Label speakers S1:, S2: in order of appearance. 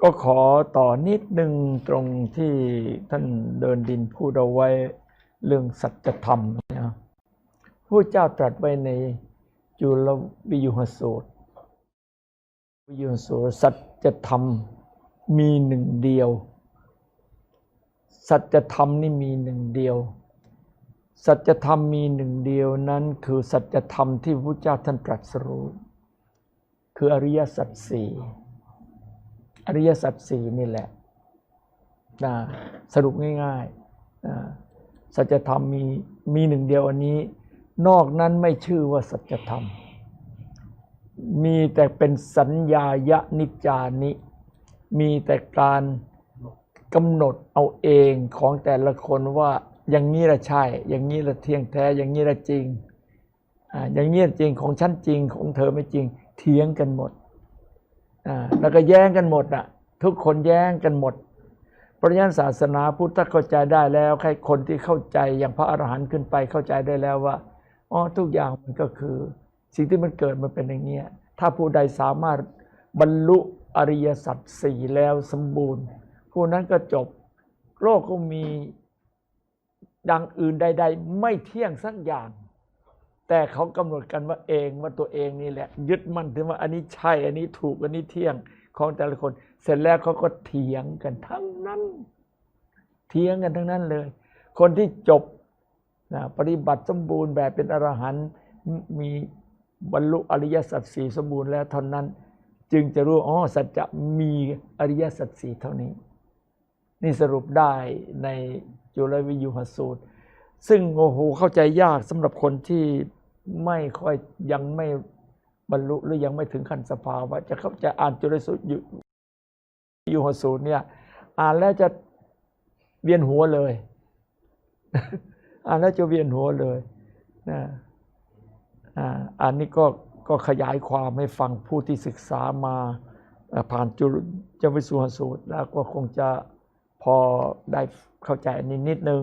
S1: ก็ขอต่อนิดหนึ่งตรงที่ท่านเดินดินพูดเอาไว้เรื่องสัจธรรมนะพระเจ้าตรัสไว้ในจุลวิยุหสูตรวิยุหสูตรสัจธรรมมีหนึ่งเดียว สัจธรรมนี่มีหนึ่งเดียว สัจธรรมมีหนึ่งเดียวนั้นคือสัจธรรมที่พระเจ้าท่านตรัสรู้ คืออริยสัจสี่ ริยสัจสี่นี่แหละนะสรุปง่ายๆนะสัจธรรมมีมีหนึ่งเดียวอันนี้ นอกนั้นไม่ชื่อว่าสัจธรรม มีแต่เป็นสัญญายะนิจานิ มีแต่การกำหนดเอาเองของแต่ละคนว่าอย่างนี้ละใช่ อย่างนี้ละเที่ยงแท้ อย่างนี้ละจริงอ่าอย่างนี้ละจริงของฉันจริงของเธอไม่จริง เถียงกันหมด แล้วก็แย้งกันหมดอะ ทุกคนแย้งกันหมดเพราะงั้นศาสนาพุทธเข้าใจได้แล้วใครคนที่เข้าใจอย่างพระอรหันต์ขึ้นไปเข้าใจได้แล้วว่าอ๋อทุกอย่างมันก็คือ สิ่งที่มันเกิดมันเป็นอย่างเงี้ยถ้าผู้ใดสามารถบรรลุอริยสัจสี่แล้วสมบูรณ์ ผู้นั้นก็จบ โลกก็มีดังอื่นใด ๆ ไม่เที่ยงสักอย่าง แต่เขากำหนดกันว่าเองว่าตัวเองนี่แหละ ยึดมั่นถึงว่าอันนี้ใช่ อันนี้ถูกอันนี้เที่ยงของแต่ละคน เสร็จแล้วเขาก็เถียงกันทั้งนั้น เถียงกันทั้งนั้นเลย คนที่จบนะปฏิบัติสมบูรณ์แบบเป็นอรหันต์มีบรรลุอริยสัจสี่สมบูรณ์แล้วเท่านั้น จึงจะรู้อ๋อสัจจะมีอริยสัจสี่เท่านี้ นี่สรุปได้ในจุลวิยุหสูตร ซึ่งโอ้โหเข้าใจยากสำหรับคนที่ ไม่ค่อยยังไม่บรรลุหรือยังไม่ถึงขั้นสภาวะจะเข้าใจอ่านจุลสูตรอยู่ยุหสูตรเนี่ยอ่านแล้วจะเวียนหัวเลย อ่านแล้วจะเวียนหัวเลยนะอ่าอันนี้ก็ก็ขยายความให้ฟังผู้ที่ศึกษามาผ่านจุลจวิสุหสูตร แล้วก็คงจะพอได้เข้าใจนนี้นิดนึง